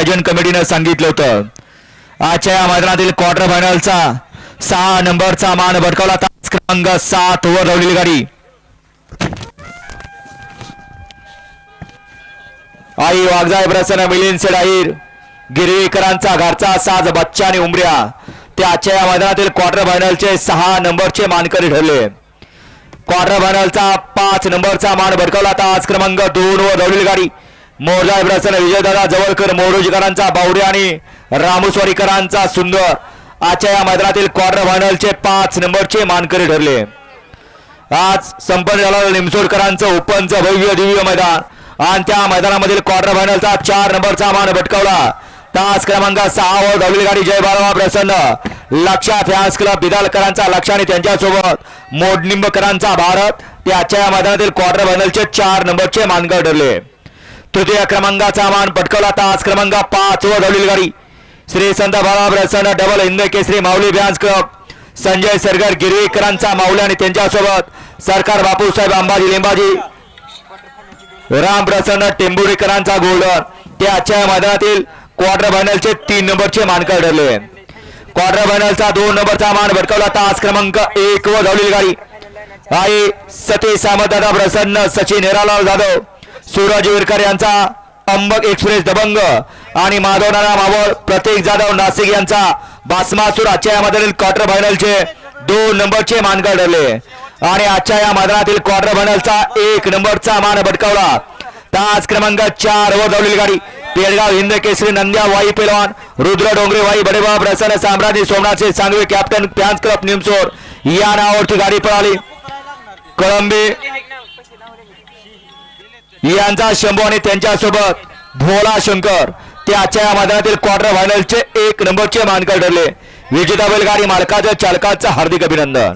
आयोजन कमिटीनं सांगितलं होतं. आजच्या या मैदानातील क्वार्टर फायनलचा सहा नंबरचा मान भटकावला क्रमांक सात वर लावलेली गाडी. आई वागजाय प्रसन्न मिलिंद सेड आहीर गिरवीकरांचा घरचा साज बच्चा आणि उमऱ्या. ते आजच्या या मैदानातील क्वार्टर फायनलचे सहा नंबरचे मानकरी ठरले. क्वार्टर फायनलचा पाच नंबरचा मान भडकवला. आज क्रमांक दोन वर धावलेली गाडी. मोरला प्रसन्न विजयदादा जवळकर मोरोजीकरांचा बावडे आणि रामस्वारीकरांचा सुंदर. आजच्या या मैदानातील क्वार्टर फायनलचे पाच नंबरचे मानकरी ठरले. आज संपन्न झालं निमसोडकरांचं ओपनचं भव्य दिव्य मैदान. आणि त्या मैदानामधील क्वार्टर फायनलचा चार नंबरचा मान भटकावला. तास क्रमांक सहा वर धावलेली गाडी जय बाळवा प्रसन्न. लक्षात फॅन्स क्लब बिदालकरांचा लक्ष आणि त्यांच्यासोबत मोडनिंबकरांचा भारत. ते आजच्या या मैदानातील क्वार्टर फायनलचे चार नंबरचे मानकर ठरले. तृतीय क्रमांकाचा मान पटकवला तास क्रमांक पाच वर धावलेली गाडी. श्री संत Baba Prasanna double Hind Kesari Mauli fans club. Sanjay Sargar गिरवीकरांचा Mauli आणि त्यांच्यासोबत सरकार बापूसाहेब अंबाजी लिंबाजी. राम प्रसन्न टेंबुरेकरांचा गोल्डन. ते आजच्या मैदानातील क्वार्टर फायनलचे तीन नंबरचे मानकर ठरले क्वार्टर फायनलचा दोन नंबरचा मान भटकवला तास क्रमांक एक वर धावलेली गाडी. आई सतीश सामंतदादा प्रसन्न सचिन हिरालाल जाधव. सूरज विरकर यांचा अंबक एक्सप्रेस दबंग. आणि माधवनारा मावळ प्रतीक जाधव नाशिक यांचा बासमासूर आजच्या या मधील क्वार्टर फायनलचे दोन नंबरचे मानकर ठरले आणि आजच्या या मैदानातील क्वार्टर फायनलचा एक नंबरचा मान भटकावला. तास क्रमांक चार वर धावलेली गाडी. पेडगाव हिंद केसरी नंद्या वाई पेलवान रुद्र डोंगरे वाई बडेबा प्रसन्न साम्राज्य सोमनाथचे Sangave captain fans club Nimsor. या नावावरची गाडी पळाली. कळंबे यांचा शंभू आणि त्यांच्यासोबत भोला शंकर ते आजच्या या मैदानातील क्वार्टर फायनलचे एक नंबरचे मानकर ठरले. विजेता बैलगाडी मालकाच्या चालकाचं हार्दिक अभिनंदन.